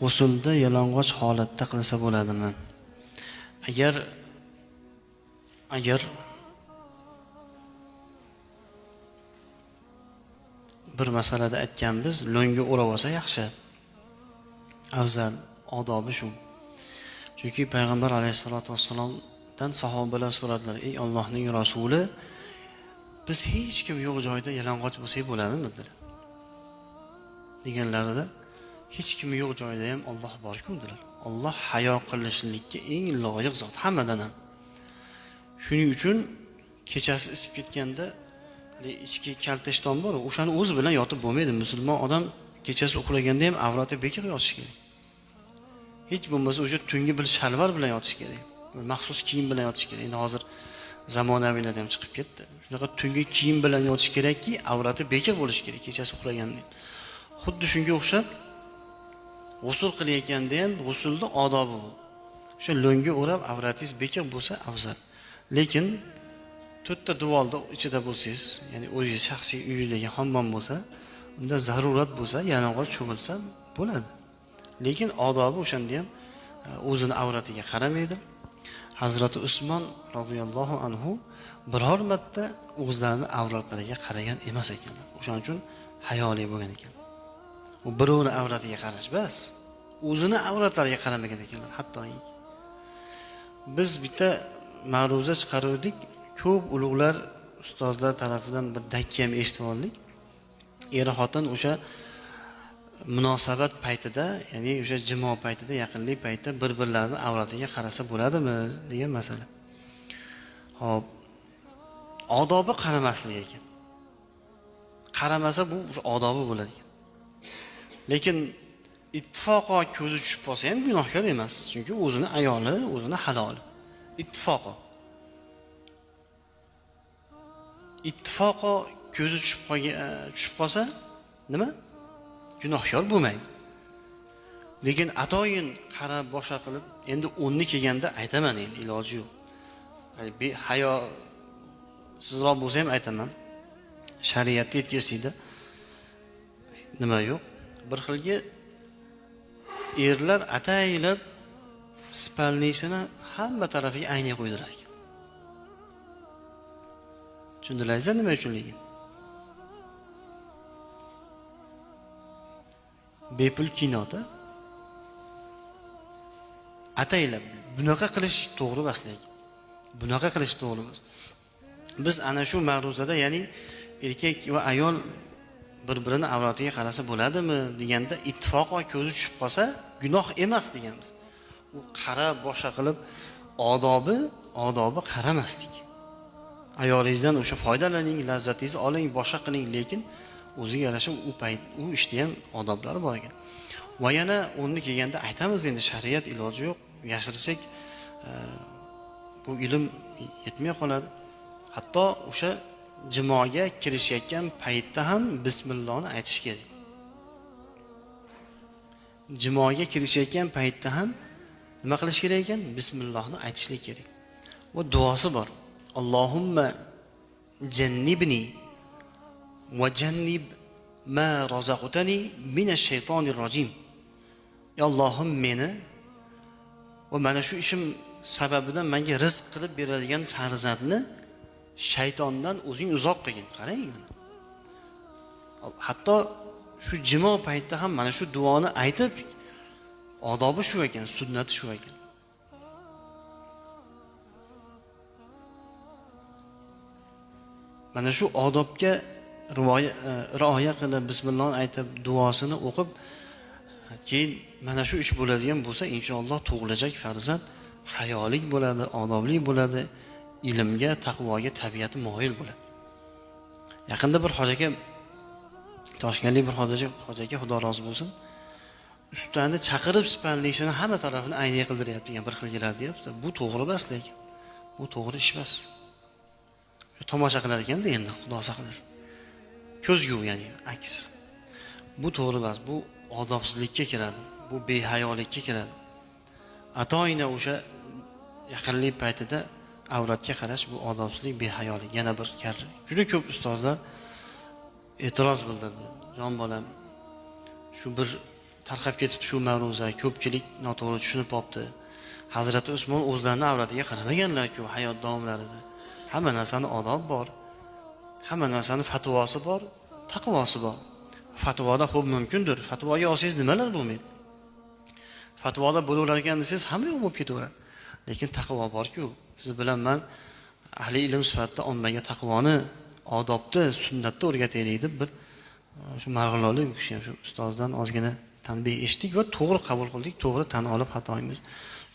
g'usulni yalang'och holatda qilsa bo'ladimi? Agar agar bir masalada aytganmiz lo'nga o'rab olsa yaxshi. Afzal odobi shu. Chunki payg'ambar alayhissalotu vassalomdan sahobalar so'radilar ey ollohning rasuli biz hech kim yo'q joyda yalang'och bo'lsak bo'ladimi? dedilar. Deganlarida hech kim yo'q joyda ham olloh borku dedilar olloh hayo qilishlikka eng loyiq zot hammadan ham shuning uchun kechasi isib ketganda ichki ichki kaltashton bor o'shani o'zi bilan yotib bo'lmaydi. Musulmon odam kechasi uxlaganda ham avrati bekiq yotishi kerak. Hech bo'lmasa o'sha tungi bir shalvar bilan yotish kerak. Maxsus kiyim bilan yotish kerak. Endi hozir zamonaviylar ham chiqib ketdi. Shunaqa tungi kiyim bilan yotish kerakki avrati bekiq bo'lishi kerak kechasi uxlaganda. Xuddi shunga o'xshab g'usul qilayotganda ham g'usulni odobi bu. O'sha lo'nga o'rab avratingiz bekor bo'lsa afzal. Lekin to'rtta duvolni ichida bo'lsangiz ya'ni o'zingiz shaxsiy uyingizdagi hammom bo'lsa unda zarurat bo'lsa yalang'och cho'milsa bo'ladi. Lekin odobi o'shanda ham e, o'zini avratiga qaramaydi. Hazrati usmon roziyallohu anhu biror marta o'zlarini avratlariga qaragan emas ekanlar o'shaning uchun hayoli bo'lgan ekan. U birovni avratiga qarash bas. O'zini avratlariga qaramagan ekanlar hattoki biz bitta ma'ruza chiqaruvdik. Ko'p ulug'lar ustozlar tarafidan bir dakki ham eshitib oldik. Er xotin o'sha munosabat paytida ya'ni o'sha jimo paytida yaqinlik paytida bir birlarini avratiga qarasa bo'ladimi degan masala. Ho'p odobi qaramaslik ekan. Qaramasa bu odobi bo'ladi ekan. Lekin ittifoqo ko'zi tushib qolsa ham gunohkor emas. Chunki o'zini ayoli o'zini haloli ittifoqo. Ittifoqo ko'zi tushib qolgan e, tushib qolsa nima? Gunohkor bo'lmaydi. Lekin atoyin qarab boshqa qilib endi o'nni kelganda aytaman endi iloji yo'q. Behayosizroq bo'lsa ham aytaman. Shariatni yetkazishlikda nima yo'q? Bir xilgi erlar ataylab spalnisini hamma tarafiga aynay qo'ydilar. Ekan tushundilaringizda nima uchunligini? Bepul kinoda ataylab bunaqa qilish to'g'ri emas lekin bunaqa qilish to'g'ri emas. Biz ana shu ma'ruzada ya'ni erkak va ayol bir birini avratiga qarasa bo'ladimi deganda ittifoqo ko'zi tushib qolsa gunoh emas deganmiz u qarab boshqa qilib odobi odobi qaramaslik ayolingizdan o'sha foydalaning lazzatingizni oling boshqa qiling lekin o'ziga yarasha u payt u ishda ham odoblari bor ekan. Va yana o'rni kelganda aytamiz endi shariat iloji yo'q yashirsak e, bu ilm yetmay qoladi. Hatto o'sha jimoga kirishayotgan paytda ham bismillohni aytish kerak. Jimoga kirishayotgan paytda ham nima qilish kerak ekan? Bismillohni aytishlik kerak. Va duosi bor. Allohumma jannibni va jannib ma rozaqutani mina shaytonir rojim. Ey Allohim meni va mana shu ishim sababidan menga rizq qilib beradigan farzandni shaytondan o'zing uzoq qilgin qarang. Hatto shu jimo paytida ham mana shu duoni aytib odobi shu ekan sunnati shu ekan. Mana shu odobga e, rioya qilib bismillohni aytib duosini o'qib keyin mana shu ish bo'ladigan bo'lsa inshaalloh tug'ilajak farzand hayolik bo'ladi odobli bo'ladi. Ilmga taqvoga tabiati moyil bo'ladi. Yaqinda bir hoji aka toshkentlik bir hoji aka xudo rozi bo'lsin. Ustani chaqirib spanlishini hamma tarafini aynay qildiryapti degan bir xilgilar deyapti. Bu to'g'ri emas lekin bu to'g'ri ish emas. Tomosha qilar ekanda endi xudo saqlasin. Ko'zgu ya'ni aks. Bu to'g'ri emas bu odobsizlikka kiradi bu behayolikka kiradi. Atoyina o'sha yaqinlik paytida avratga qarash bu odobsizlik behayolik yana bir karra juda ko'p ustozlar e'tiroz bildirdi. Jon bolam shu bir tarqab ketibdi shu ma'ruza ko'pchilik noto'g'ri tushunib qolibdi hazrati usmon o'zlarini avratiga qaramaganlarku hayot davomlarida. Hamma narsani odob bor hamma narsani fatvosi bor taqvosi bor. Fatvoda xo'p mumkindir. Fatvoga olsangiz nimalar bo'lmaydi? Fatvoda bo'laverarkan desangiz hamma yoq bo'lib ketaveradi. Lekin taqvo borku. Siz bilan man ahli ilm sifatida ommaga taqvoni odobni sunnatni o'rgataylik deb bir e, shu marg'ilonlik u kishi ham shu ustozdan ozgina tanbeh eshitdik va to'g'ri qabul qildik to'g'ri tan olib xatoyimiz.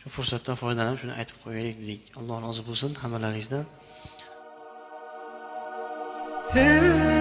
Shu fursatdan foydalanib shuni aytib qo'yaylik dedik. Alloh rozi bo'lsin hammalaringizdan. Hey!